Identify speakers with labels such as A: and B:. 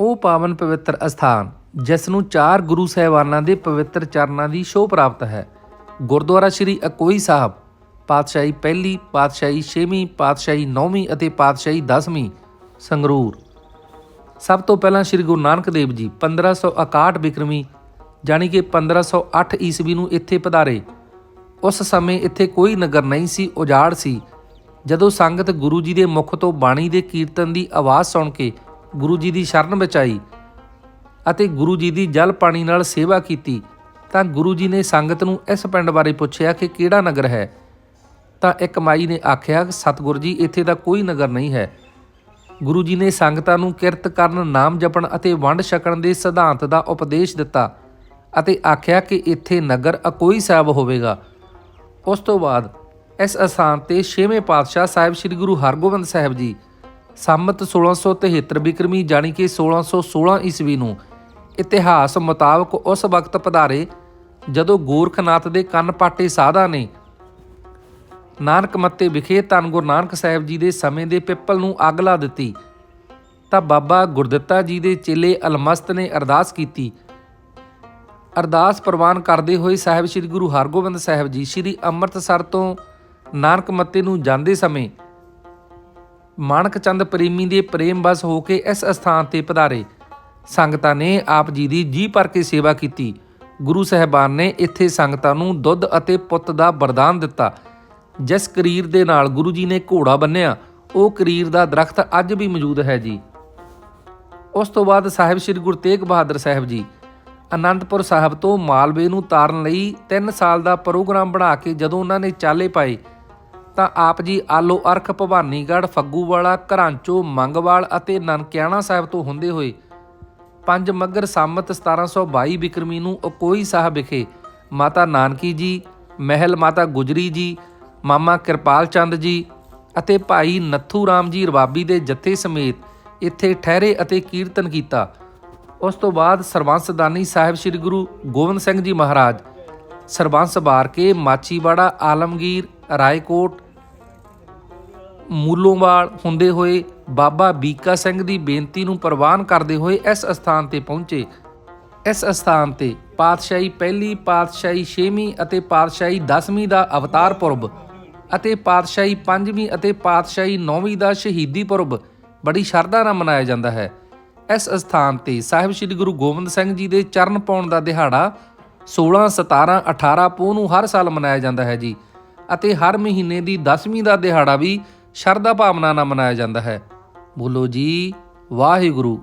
A: ਉਹ ਪਾਵਨ ਪਵਿੱਤਰ ਅਸਥਾਨ, ਜਿਸ ਨੂੰ ਚਾਰ ਗੁਰੂ ਸਾਹਿਬਾਨਾਂ ਦੇ ਪਵਿੱਤਰ ਚਰਨਾਂ ਦੀ ਸ਼ੋਭ ਪ੍ਰਾਪਤ ਹੈ। ਗੁਰਦੁਆਰਾ ਸ੍ਰੀ ਅਕੋਈ ਸਾਹਿਬ, ਪਾਤਸ਼ਾਹੀ ਪਹਿਲੀ, ਪਾਤਸ਼ਾਹੀ ਛੇਵੀਂ, ਪਾਤਸ਼ਾਹੀ ਨੌਵੀਂ ਅਤੇ ਪਾਤਸ਼ਾਹੀ 10ਵੀਂ ਸੰਗਰੂਰ। ਸਭ ਤੋਂ ਪਹਿਲਾਂ ਸ੍ਰੀ ਗੁਰੂ ਨਾਨਕ ਦੇਵ ਜੀ 1561 ਬਿਕਰਮੀ ਜਾਣੀ ਕਿ 1508 ਈਸਵੀ ਨੂੰ ਇੱਥੇ ਪਧਾਰੇ। ਉਸ ਸਮੇਂ ਇੱਥੇ ਕੋਈ ਨਗਰ ਨਹੀਂ ਸੀ, ਉਜਾੜ ਸੀ। ਜਦੋਂ ਸੰਗਤ ਗੁਰੂ ਜੀ ਦੇ ਮੁਖ ਤੋਂ ਬਾਣੀ ਦੇ ਕੀਰਤਨ ਦੀ ਆਵਾਜ਼ ਸੁਣ ਕੇ ਗੁਰੂ ਜੀ ਦੀ ਸ਼ਰਨ ਵਿੱਚ ਆਈ ਅਤੇ ਗੁਰੂ ਜੀ ਦੀ ਜਲ ਪਾਣੀ ਨਾਲ ਸੇਵਾ ਕੀਤੀ, ਤਾਂ ਗੁਰੂ ਜੀ ਨੇ ਸੰਗਤ ਨੂੰ ਇਸ ਪਿੰਡ ਬਾਰੇ ਪੁੱਛਿਆ ਕਿ ਕਿਹੜਾ ਨਗਰ ਹੈ? ਤਾਂ ਇੱਕ ਮਾਈ ਨੇ ਆਖਿਆ, ਸਤਿਗੁਰ ਜੀ, ਇੱਥੇ ਦਾ ਕੋਈ ਨਗਰ ਨਹੀਂ ਹੈ। ਗੁਰੂ ਜੀ ਨੇ ਸੰਗਤਾਂ ਨੂੰ ਕਿਰਤ ਕਰਨ, ਨਾਮ ਜਪਣ ਅਤੇ ਵੰਡ ਛਕਣ ਦੇ ਸਿਧਾਂਤ ਦਾ ਉਪਦੇਸ਼ ਦਿੱਤਾ ਅਤੇ ਆਖਿਆ ਕਿ ਇੱਥੇ ਨਗਰ ਅਕੋਈ ਸਾਹਿਬ ਹੋਵੇਗਾ। ਉਸ ਤੋਂ ਬਾਅਦ ਇਸ ਅਸਥਾਨ ਤੇ ਛੇਵੇਂ ਪਾਤਸ਼ਾਹ ਸਾਹਿਬ ਸ੍ਰੀ ਗੁਰੂ ਹਰਗੋਬਿੰਦ ਸਾਹਿਬ ਜੀ ਸੰਮਤ 1673 ਬਿਕਰਮੀ ਜਾਣੀ ਕਿ 1616 ਈਸਵੀ ਨੂੰ ਇਤਿਹਾਸ ਮੁਤਾਬਕ ਉਸ ਵਕਤ ਪਧਾਰੇ ਜਦੋਂ ਗੋਰਖਨਾਥ ਦੇ ਕੰਨ ਪਾਟੇ ਸਾਧਾ ਨੇ। ਨਾਨਕ ਮੱਤੇ ਵਿਖੇ ਧੰਨ ਗੁਰੂ ਨਾਨਕ ਸਾਹਿਬ ਜੀ ਦੇ ਸਮੇਂ ਦੇ ਪਿੱਪਲ ਨੂੰ ਅੱਗ ਲਾ ਦਿੱਤੀ। ਤਾਂ ਬਾਬਾ ਗੁਰਦਿੱਤਾ ਜੀ ਦੇ ਚੇਲੇ ਅਲਮਸਤ ਨੇ ਅਰਦਾਸ ਕੀਤੀ। ਅਰਦਾਸ ਪ੍ਰਵਾਨ ਕਰਦੇ ਹੋਏ ਸਾਹਿਬ ਸ੍ਰੀ ਗੁਰੂ ਹਰਗੋਬਿੰਦ ਸਾਹਿਬ ਜੀ ਸ੍ਰੀ ਅੰਮ੍ਰਿਤਸਰ ਤੋਂ ਨਾਨਕ ਮੱਤੇ ਨੂੰ ਜਾਂਦੇ ਸਮੇਂ ਮਾਣਕ ਚੰਦ ਪ੍ਰੇਮੀ ਦੇ ਪ੍ਰੇਮ ਬਸ ਹੋ ਕੇ ਇਸ ਅਸਥਾਨ ਤੇ ਪਧਾਰੇ। ਸੰਗਤਾਂ ਨੇ ਆਪ ਜੀ ਦੀ ਜੀ ਭਰ ਕੇ ਸੇਵਾ ਕੀਤੀ। ਗੁਰੂ ਸਾਹਿਬਾਨ ਨੇ ਇੱਥੇ ਸੰਗਤਾਂ ਨੂੰ ਦੁੱਧ ਅਤੇ ਪੁੱਤ ਦਾ ਵਰਦਾਨ ਦਿੱਤਾ। ਜਿਸ ਕਰੀਰ ਦੇ ਨਾਲ ਗੁਰੂ ਜੀ ਨੇ ਘੋੜਾ ਬੰਨਿਆ, ਉਹ ਕਰੀਰ ਦਾ ਦਰਖਤ ਅੱਜ ਵੀ ਮੌਜੂਦ ਹੈ ਜੀ। ਉਸ ਤੋਂ ਬਾਅਦ ਸਾਹਿਬ ਸ੍ਰੀ ਗੁਰੂ ਤੇਗ ਬਹਾਦਰ ਸਾਹਿਬ ਜੀ ਅਨੰਦਪੁਰ ਸਾਹਿਬ ਤੋਂ ਮਾਲਵੇ ਨੂੰ ਤਾਰਨ ਲਈ 3 ਸਾਲ ਦਾ ਪ੍ਰੋਗਰਾਮ ਬਣਾ ਕੇ ਜਦੋਂ ਉਹਨਾਂ ਨੇ ਚਾਲੇ ਪਾਏ ਤਾਂ ਆਪ ਜੀ ਆਲੋ ਅਰਖ, ਭਵਾਨੀਗੜ੍ਹ, ਫੱਗੂਵਾਲਾ, ਘਰਾਂਚੋ, ਮੰਗਵਾਲ ਅਤੇ ਨਨਕਿਆਣਾ ਸਾਹਿਬ ਤੋਂ ਹੁੰਦੇ ਹੋਏ ਪੰਜ ਮੱਗਰ ਸੰਮਤ 1722 ਬਿਕਰਮੀ ਨੂੰ ਅਕੋਈ ਸਾਹਿਬ ਵਿਖੇ ਮਾਤਾ ਨਾਨਕੀ ਜੀ, ਮਹਿਲ ਮਾਤਾ ਗੁਜਰੀ ਜੀ, ਮਾਮਾ ਕਿਰਪਾਲ ਚੰਦ ਜੀ ਅਤੇ ਭਾਈ ਨੱਥੂ ਰਾਮ ਜੀ ਰਵਾਬੀ ਦੇ ਜੱਥੇ ਸਮੇਤ ਇੱਥੇ ਠਹਿਰੇ ਅਤੇ ਕੀਰਤਨ ਕੀਤਾ। ਉਸ ਤੋਂ ਬਾਅਦ ਸਰਬੰਸਦਾਨੀ ਸਾਹਿਬ ਸ੍ਰੀ ਗੁਰੂ ਗੋਬਿੰਦ ਸਿੰਘ ਜੀ ਮਹਾਰਾਜ ਸਰਬੰਸ ਬਾਰ ਕੇ ਮਾਚੀਵਾੜਾ ਆਲਮਗੀਰ, ਰਾਏਕੋਟ ਮੂਲੋਂਵਾਲ ਹੁੰਦੇ ਹੋਏ ਬਾਬਾ ਬੀਕਾ ਸਿੰਘ ਦੀ ਬੇਨਤੀ ਨੂੰ ਪ੍ਰਵਾਨ ਕਰਦੇ ਹੋਏ ਇਸ ਅਸਥਾਨ ਤੇ ਪਹੁੰਚੇ। ਇਸ ਅਸਥਾਨ ਤੇ ਪਾਤਸ਼ਾਹੀ ਪਹਿਲੀ, ਪਾਤਸ਼ਾਹੀ ਛੇਵੀਂ ਅਤੇ ਪਾਤਸ਼ਾਹੀ 10ਵੀਂ ਦਾ ਅਵਤਾਰ ਪੁਰਬ ਅਤੇ ਪਾਤਸ਼ਾਹੀ ਪੰਜਵੀਂ ਅਤੇ ਪਾਤਸ਼ਾਹੀ ਨੌਵੀਂ ਦਾ ਸ਼ਹੀਦੀ ਪੁਰਬ ਬੜੀ ਸ਼ਰਧਾ ਨਾਲ ਮਨਾਇਆ ਜਾਂਦਾ ਹੈ। ਇਸ ਅਸਥਾਨ ਤੇ ਸਾਹਿਬ ਸ੍ਰੀ ਗੁਰੂ ਗੋਬਿੰਦ ਸਿੰਘ ਜੀ ਦੇ ਚਰਨ ਪਾਉਣ ਦਾ ਦਿਹਾੜਾ 16 17 18 ਪੋਹ ਨੂੰ ਹਰ ਸਾਲ ਮਨਾਇਆ ਜਾਂਦਾ ਹੈ ਜੀ ਅਤੇ ਹਰ ਮਹੀਨੇ ਦੀ 10ਵੀਂ ਦਾ ਦਿਹਾੜਾ ਵੀ ਸ਼ਰਧਾ ਭਾਵਨਾ ਨਾਲ ਮਨਾਇਆ ਜਾਂਦਾ ਹੈ। ਬੋਲੋ ਜੀ ਵਾਹਿਗੁਰੂ।